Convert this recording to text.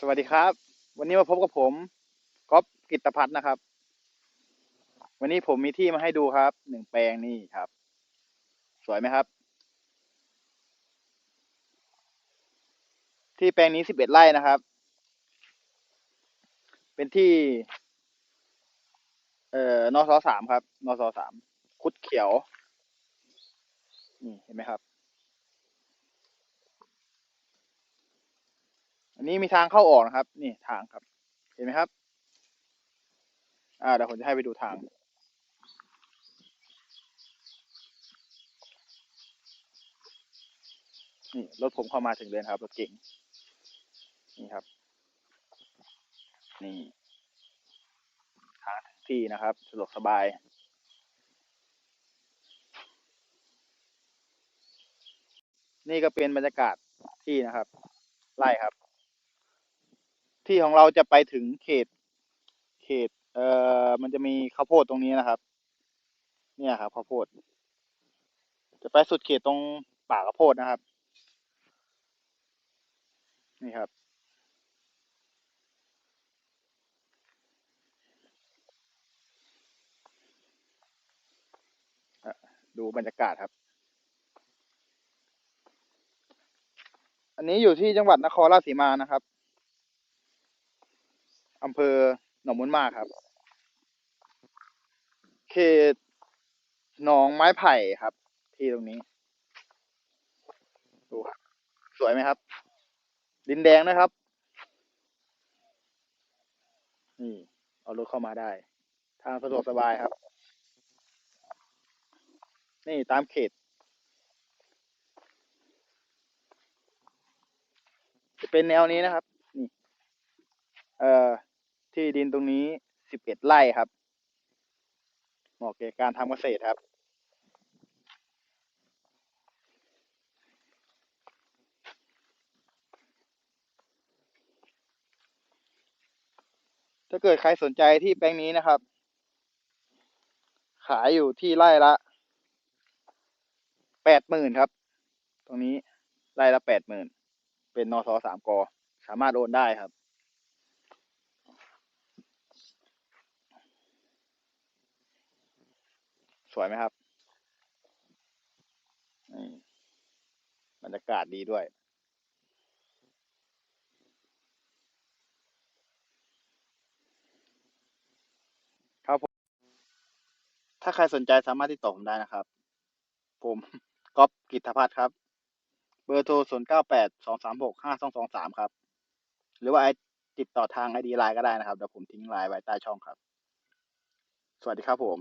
สวัสดีครับ วันนี้มาพบกับผมก๊อฟกิตพัฒน์นะครับ วันนี้ผมมีที่มาให้ดูครับหนึ่งแปลงนี่ครับ สวยไหมครับ ที่แปลงนี้สิบเอ็ดไร่นะครับ เป็นที่ เอ่อนสสามครับนสสามคุดเขียว นี่เห็นไหมครับ อันนี้มีทางเข้าออกนะครับ นี่ทางครับ เห็นไหมครับ อ่าเดี๋ยวผมจะให้ไปดูทาง นี่รถผมเข้ามาถึงเลยนครับรถเก่งนี่ครับ นี่ทางถึงที่นะครับสะดวกสบายนี่ก็เป็นบรรยากาศที่นะครับไร่ครับ ที่ของเราจะไปถึงเขต เขต เอ่อ มันจะมีข้าวโพดตรงนี้นะครับ เนี่ยครับข้าวโพด จะไปสุดเขตตรงป่าข้าวโพดนะครับ นี่ครับ ดูบรรยากาศครับอันนี้อยู่ที่จังหวัดนครราชสีมานะครับ เภอหนองมุนมากครับ เขตหนองไม้ไผ่ครับ ที่ตรงนี้ ดูครับ สวยไหมครับ ดินแดงนะครับ นี่ เอารถเข้ามาได้ ทางสะดวกสบายครับ นี่ตามเขต จะเป็นแนวนี้นะครับ นี่ เอ่อ ดินตรงนี้สิบเอ็ดไร่ครับ เหมาะแก่การทำเกษตรครับ ถ้าเกิดใครสนใจที่แปลงนี้นะครับ ขายอยู่ที่ไร่ละแปดหมื่นครับ ตรงนี้ไร่ละแปดหมื่นเป็นนอสสามกอสามารถโอนได้ครับ สวยไหมครับบรรยากาศดีด้วย ครับผมถ้าใครสนใจสามารถติดต่อผมได้นะครับ ผมก๊อฟกิตพัฒน์ครับ เบอร์โทร0 9 8 2 3 6 5 2 2 3ครับ หรือว่าไอติดต่อทางไอดีไลน์ก็ได้นะครับ เดี๋ยวผมทิ้งไลน์ไว้ใต้ช่องครับ สวัสดีครับผม